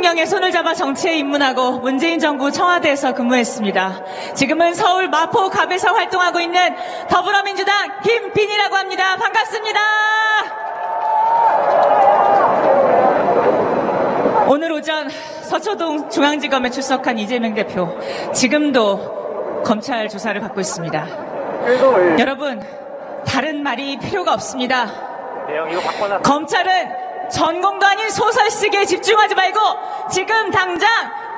대통령의 손을 잡아 정치에 입문하고 문재인 정부 청와대에서 근무했습니다. 지금은 서울 마포 갑에서 활동하고 있는 더불어민주당 김빈이라고 합니다. 반갑습니다. 오늘 오전 서초동 중앙지검에 출석한 이재명 대표 지금도 검찰 조사를 받고 있습니다. 여러분 다른 말이 필요가 없습니다. 검찰은 전공도 아닌 소설 쓰기에 집중하지 말고 지금 당장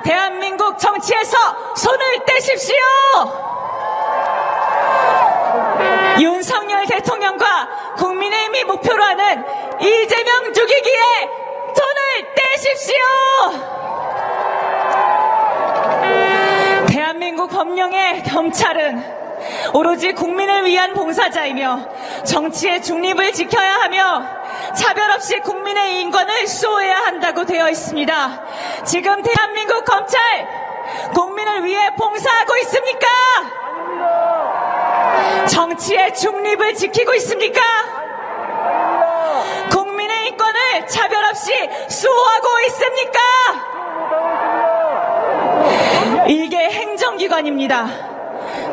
대한민국 정치에서 손을 떼십시오! 윤석열 대통령과 국민의힘이 목표로 하는 이재명 죽이기에 손을 떼십시오! 대한민국 법령의 검찰은 오로지 국민을 위한 봉사자이며 정치의 중립을 지켜야 하며 차별 없이 국민의 인권을 수호해야 한다고 되어 있습니다. 지금 대한민국 검찰 국민을 위해 봉사하고 있습니까? 정치의 중립을 지키고 있습니까? 국민의 인권을 차별 없이 수호하고 있습니까? 이게 행정기관입니다.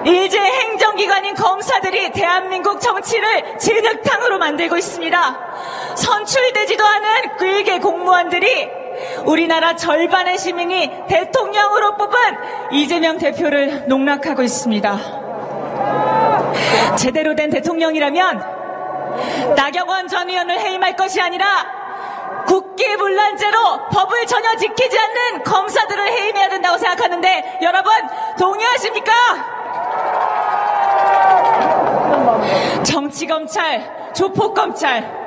일제 행정기관인 검사들이 대한민국 정치를 진흙탕으로 만들고 있습니다. 선출되지도 않은 일개 공무원들이 우리나라 절반의 시민이 대통령으로 뽑은 이재명 대표를 농락하고 있습니다. 제대로 된 대통령이라면 나경원 전 의원을 해임할 것이 아니라 국기문란죄로 법을 전혀 지키지 않는 검사들을 해임해야 된다고 생각하는데 여러분 동의하십니까? 정치검찰, 조폭검찰,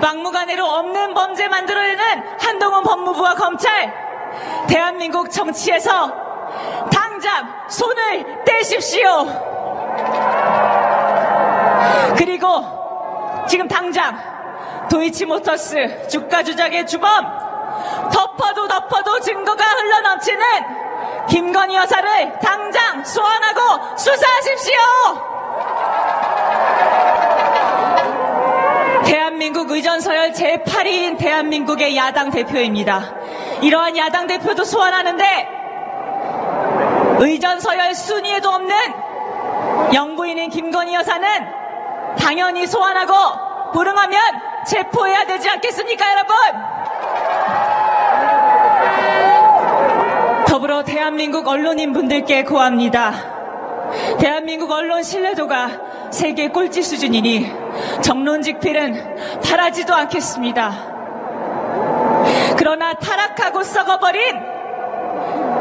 막무가내로 없는 범죄 만들어내는 한동훈 법무부와 검찰, 대한민국 정치에서 당장 손을 떼십시오. 그리고 지금 당장 도이치모터스 주가 조작의 주범 덮어도 덮어도 증거가 흘러넘치는 김건희 여사를 당장 소환하고 수사하십시오. 대한민국 의전서열 제8위인 대한민국의 야당 대표입니다. 이러한 야당 대표도 소환하는데 의전서열 순위에도 없는 영부인인 김건희 여사는 당연히 소환하고 불응하면 체포해야 되지 않겠습니까, 여러분? 더불어 대한민국 언론인 분들께 고합니다. 대한민국 언론 신뢰도가 세계 꼴찌 수준이니 정론직필은 바라지도 않겠습니다. 그러나 타락하고 썩어버린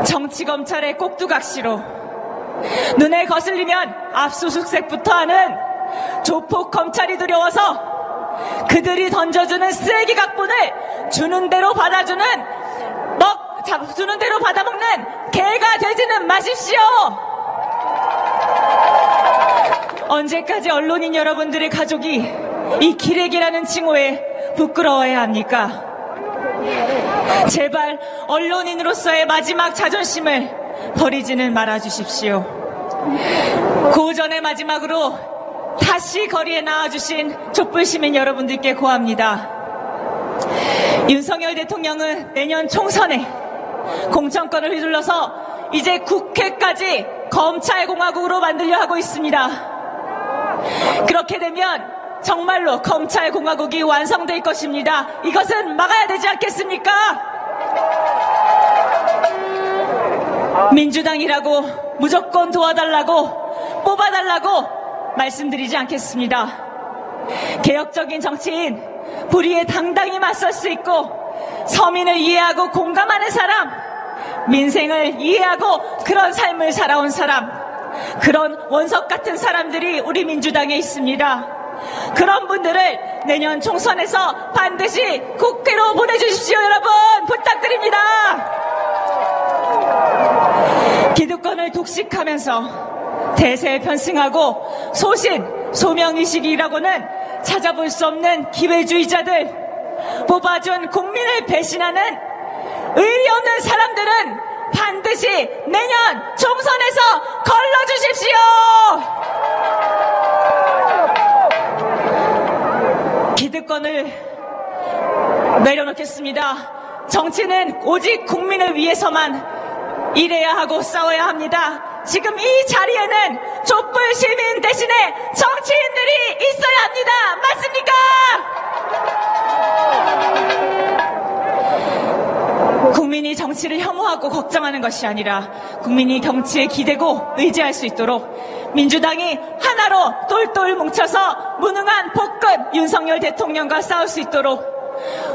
정치검찰의 꼭두각시로 눈에 거슬리면 압수수색부터 하는 조폭 검찰이 두려워서 그들이 던져주는 쓰레기 각본을 주는 대로 받아주는 먹 자, 주는 대로 받아먹는 개가 되지는 마십시오. 언제까지 언론인 여러분들의 가족이 이 기레기라는 칭호에 부끄러워해야 합니까? 제발 언론인으로서의 마지막 자존심을 버리지는 말아 주십시오. 고전의 마지막으로 다시 거리에 나와주신 촛불 시민 여러분들께 고합니다. 윤석열 대통령은 내년 총선에 공천권을 휘둘러서 이제 국회까지 검찰공화국으로 만들려 하고 있습니다. 그렇게 되면 정말로 검찰공화국이 완성될 것입니다. 이것은 막아야 되지 않겠습니까? 민주당이라고 무조건 도와달라고 뽑아달라고 말씀드리지 않겠습니다. 개혁적인 정치인, 불의에 당당히 맞설 수 있고 서민을 이해하고 공감하는 사람, 민생을 이해하고 그런 삶을 살아온 사람, 그런 원석 같은 사람들이 우리 민주당에 있습니다. 그런 분들을 내년 총선에서 반드시 국회로 보내주십시오, 여러분! 부탁드립니다! 기득권을 독식하면서 대세에 편승하고 소신, 소명의식이라고는 찾아볼 수 없는 기회주의자들, 뽑아준 국민을 배신하는 의리 없는 사람들은 반드시 내년 총선에서 걸러주십시오! 기득권을 내려놓겠습니다. 정치는 오직 국민을 위해서만 일해야 하고 싸워야 합니다. 지금 이 자리에는 촛불 시민 대신에 정치인들이 있어야 합니다. 맞습니까? 국민이 정치를 혐오하고 걱정하는 것이 아니라 국민이 정치에 기대고 의지할 수 있도록 민주당이 하나로 똘똘 뭉쳐서 무능한 복근 윤석열 대통령과 싸울 수 있도록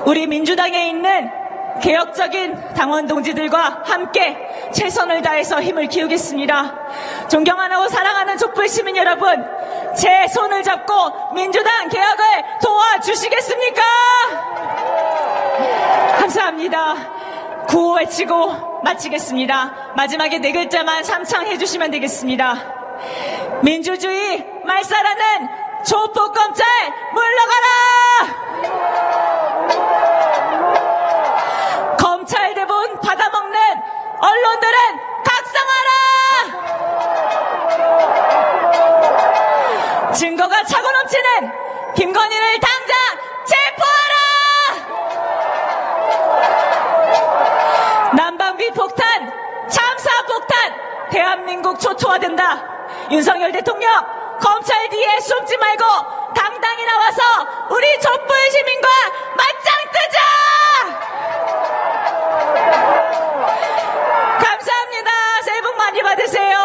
우리 민주당에 있는 개혁적인 당원 동지들과 함께 최선을 다해서 힘을 기우겠습니다. 존경하고 사랑하는 촛불 시민 여러분, 제 손을 잡고 민주당 개혁을 도와주시겠습니까? 감사합니다. 구호 외치고 마치겠습니다. 마지막에 네 글자만 삼창해 주시면 되겠습니다. 민주주의 말살하는 조폭검찰 물러가라! 검찰 대본 받아먹는 언론들은 각성하라! 증거가 차고 넘치는 김건희를 당장 체포하라! 폭탄, 참사 폭탄, 대한민국 초토화된다. 윤석열 대통령, 검찰 뒤에 숨지 말고 당당히 나와서 우리 촛불 시민과 맞짱 뜨자! 감사합니다. 새해 복 많이 받으세요.